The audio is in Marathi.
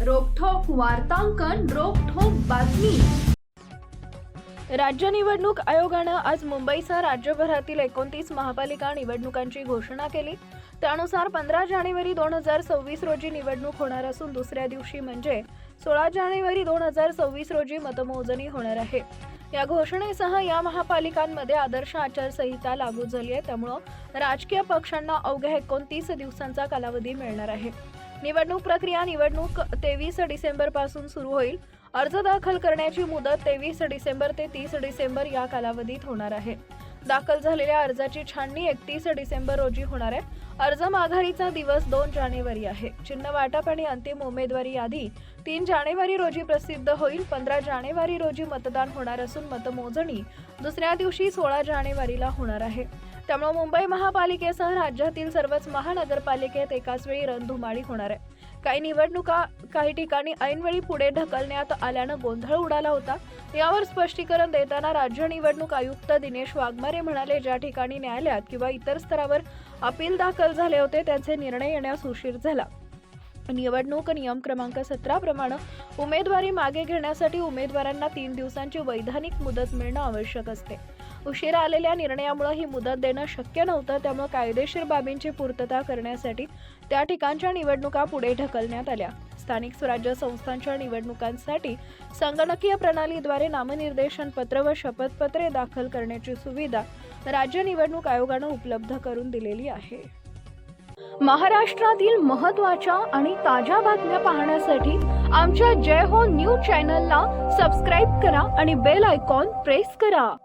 वार्तांकन रोखोक बातमी. राज्य निवडणूक आयोगानं आज मुंबईसह राज्यभरातील एकोणतीस महापालिका निवडणुकांची घोषणा केली. त्यानुसार पंधरा जानेवारी दोन हजार सव्वीस रोजी निवडणूक होणार असून दुसऱ्या दिवशी म्हणजे सोळा जानेवारी दोन हजार सव्वीस रोजी मतमोजणी होणार आहे. या घोषणेसह या महापालिकांमध्ये आदर्श आचारसंहिता लागू झाली आहे. त्यामुळं राजकीय पक्षांना अवघ्या एकोणतीस दिवसांचा कालावधी मिळणार आहे. निवडणूक प्रक्रिया निवडणूक तेवीस डिसेंबरपासून सुरू होईल. अर्ज दाखल करण्याची मुदत तेवीस डिसेंबर ते तीस डिसेंबर या कालावधीत होणार आहे. दाखल झालेल्या अर्जाची छाननी एकतीस डिसेंबर रोजी होणार आहे. अर्ज माघारीचा दिवस दोन जानेवारी आहे. चिन्ह वाटप आणि अंतिम उमेदवारी यादी तीन जानेवारी रोजी प्रसिद्ध होईल. पंधरा जानेवारी रोजी मतदान होणार असून मतमोजणी दुसऱ्या दिवशी सोळा जानेवारीला होणार आहे. त्यामुळे मुंबई महापालिकेसह राज्यातील सर्वच महानगरपालिकेत एकाच वेळी रणधुमाळी होणार आहे. काही निवडणुका काही ठिकाणी ऐनवेळी पुढे ढकलण्यात आल्यानं गोंधळ उडाला होता. यावर स्पष्टीकरण देताना राज्य निवडणूक आयुक्त दिनेश वाघमारे म्हणाले ज्या ठिकाणी न्यायालयात किंवा इतर स्तरावर अपील दाखल झाले होते त्यांचे निर्णय येण्यास उशीर झाला. निवडणूक नियम क्रमांक सतराप्रमाणे उमेदवारी मागे घेण्यासाठी उमेदवारांना तीन दिवसांची वैधानिक मुदत मिळणं आवश्यक असते. उशिरा आलेल्या निर्णयामुळे ही मुदत देणं शक्य नव्हतं. त्यामुळे कायदेशीर बाबींची पूर्तता करण्यासाठी त्या ठिकाणच्या निवडणुका पुढे ढकलण्यात आल्या. स्थानिक स्वराज्य संस्थांच्या निवडणुकांसाठी संगणकीय प्रणालीद्वारे नामनिर्देशन पत्र व शपथपत्रे दाखल करण्याची सुविधा राज्य निवडणूक आयोगानं उपलब्ध करून दिलेली आहे. महाराष्ट्रातील महत्त्वाच्या आणि ताज्या बातम्या पाहण्यासाठी आमच्या जय हो न्यूज चॅनलला सबस्क्राईब करा आणि बेल आयकॉन प्रेस करा.